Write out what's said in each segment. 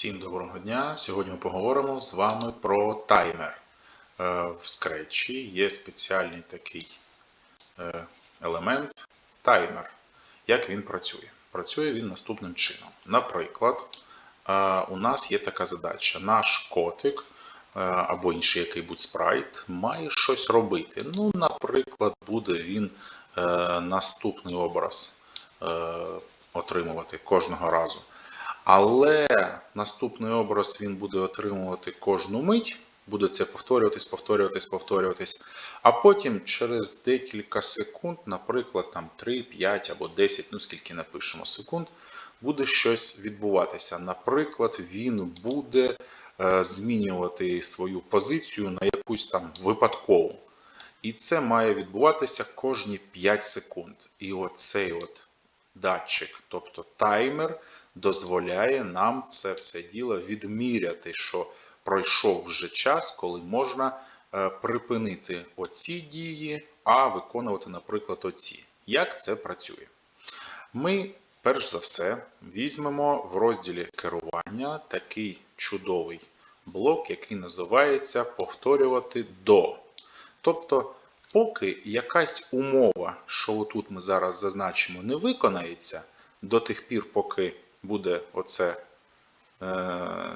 Всім доброго дня! Сьогодні ми поговоримо з вами про таймер. Е, В Scratch є спеціальний такий е, елемент таймер. Як він працює? Працює він наступним чином. Наприклад, е, у нас є така задача: наш котик або інший який-будь спрайт має щось робити. Ну, наприклад, буде він наступний образ отримувати кожного разу. Але наступний образ він буде отримувати кожну мить, буде це повторюватись, повторюватись, повторюватись. А потім через декілька секунд, наприклад, там 3, 5 або 10, ну скільки напишемо секунд, буде щось відбуватися. Наприклад, він буде е, змінювати свою позицію на якусь там випадкову. І це має відбуватися кожні 5 секунд. І оцей от датчик, тобто таймер, дозволяє нам це все діло відміряти, що пройшов вже час, коли можна е, припинити оці дії, а виконувати, наприклад, оці. Як це працює? Ми, перш за все, візьмемо в розділі керування такий чудовий блок, який називається повторювати до. Тобто, поки якась умова, що отут ми зараз зазначимо, не виконається, до тих пір, поки буде оце е,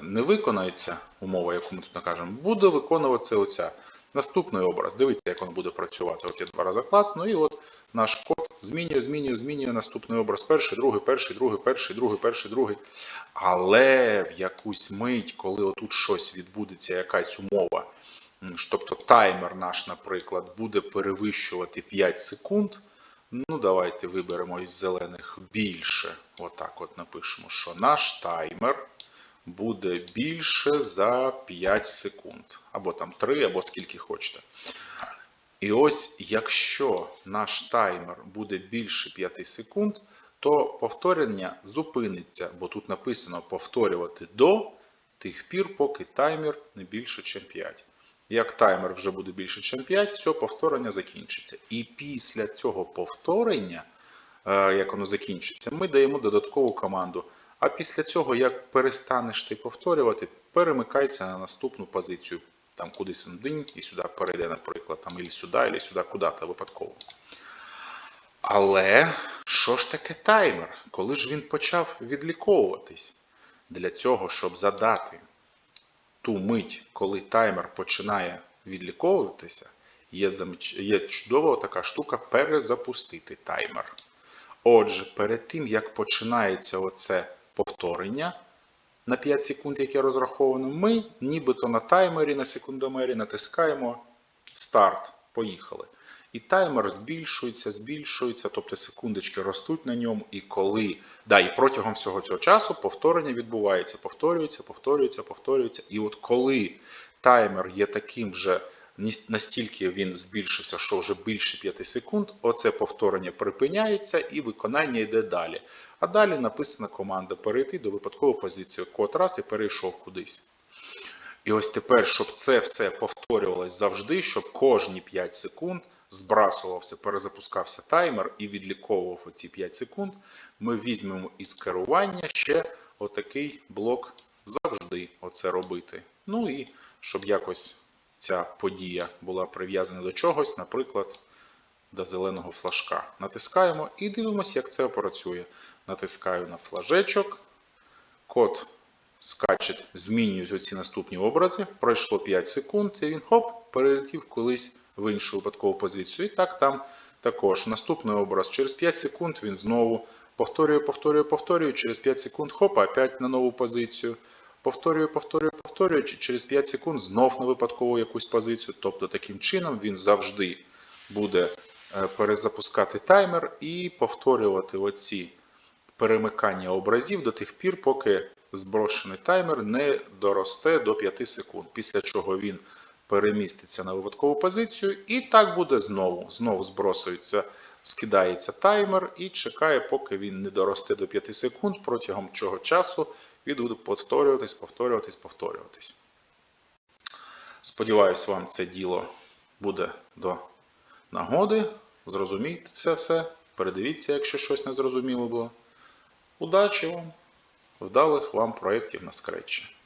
не виконається умова, яку ми тут накажемо, буде виконуватися оця. Наступний образ. Дивіться, як воно буде працювати. От я два рази клацну, і от наш код змінює, змінює, змінює наступний образ. Перший, другий, перший, другий, перший, другий, перший, другий. Але в якусь мить, коли отут щось відбудеться, якась умова, тобто таймер наш, наприклад, буде перевищувати 5 секунд. Ну, давайте виберемо із зелених більше. Отак от напишемо, що наш таймер буде більше за 5 секунд. Або там 3, або скільки хочете. І ось, якщо наш таймер буде більше 5 секунд, то повторення зупиниться, бо тут написано повторювати до тих пір, поки таймер не більше, ніж 5. Як таймер вже буде більше, ніж 5, все, повторення закінчиться. І після цього повторення, е, як воно закінчиться, ми даємо додаткову команду. А після цього, як перестанеш ти повторювати, перемикайся на наступну позицію. Там кудись він день і сюди перейде, наприклад, там, і сюди, і сюди, куди-то випадково. Але що ж таке таймер? Коли ж він почав відліковуватись? Для цього, щоб задати ту мить, коли таймер починає відліковуватися, є, є чудова така штука перезапустити таймер. Отже, перед тим, як починається оце повторення на 5 секунд, яке розраховано, ми нібито на таймері, на секундомері натискаємо старт. Поїхали. І таймер збільшується, збільшується, тобто секундочки ростуть на ньому, і коли. Да, і протягом всього цього часу повторення відбувається, повторюється, повторюється, повторюється. І от коли таймер є таким вже, настільки він збільшився, що вже більше 5 секунд, оце повторення припиняється і виконання йде далі. А далі написана команда перейти до випадкової позиції. Код раз і перейшов кудись. І ось тепер, щоб це все повторювалось завжди, щоб кожні 5 секунд збрасувався, перезапускався таймер і відліковував оці 5 секунд, ми візьмемо із керування ще отакий блок завжди оце робити. Ну і щоб якось ця подія була прив'язана до чогось, наприклад, до зеленого флажка. Натискаємо і дивимося, як це працює. Натискаю на флажечок, код скачет, змінюють оці наступні образи. Пройшло 5 секунд, і він хоп, перелетів колись в іншу випадкову позицію. І так там також наступний образ. Через 5 секунд він знову повторює, повторює, повторює. Через 5 секунд хоп, опять на нову позицію. Повторює, повторює, повторює. Через 5 секунд знов на випадкову якусь позицію. Тобто таким чином він завжди буде е, перезапускати таймер і повторювати оці перемикання образів до тих пір, поки зброшений таймер не доросте до 5 секунд, після чого він переміститься на випадкову позицію, і так буде знову. Знову збросується, скидається таймер і чекає, поки він не доросте до 5 секунд, протягом чого часу він буде повторюватись, повторюватись, повторюватись. Сподіваюсь, вам це діло буде до нагоди. Зрозумійте це все. Передивіться, якщо щось не зрозуміло було. Удачі вам! Вдалих вам проєктів на скретчі.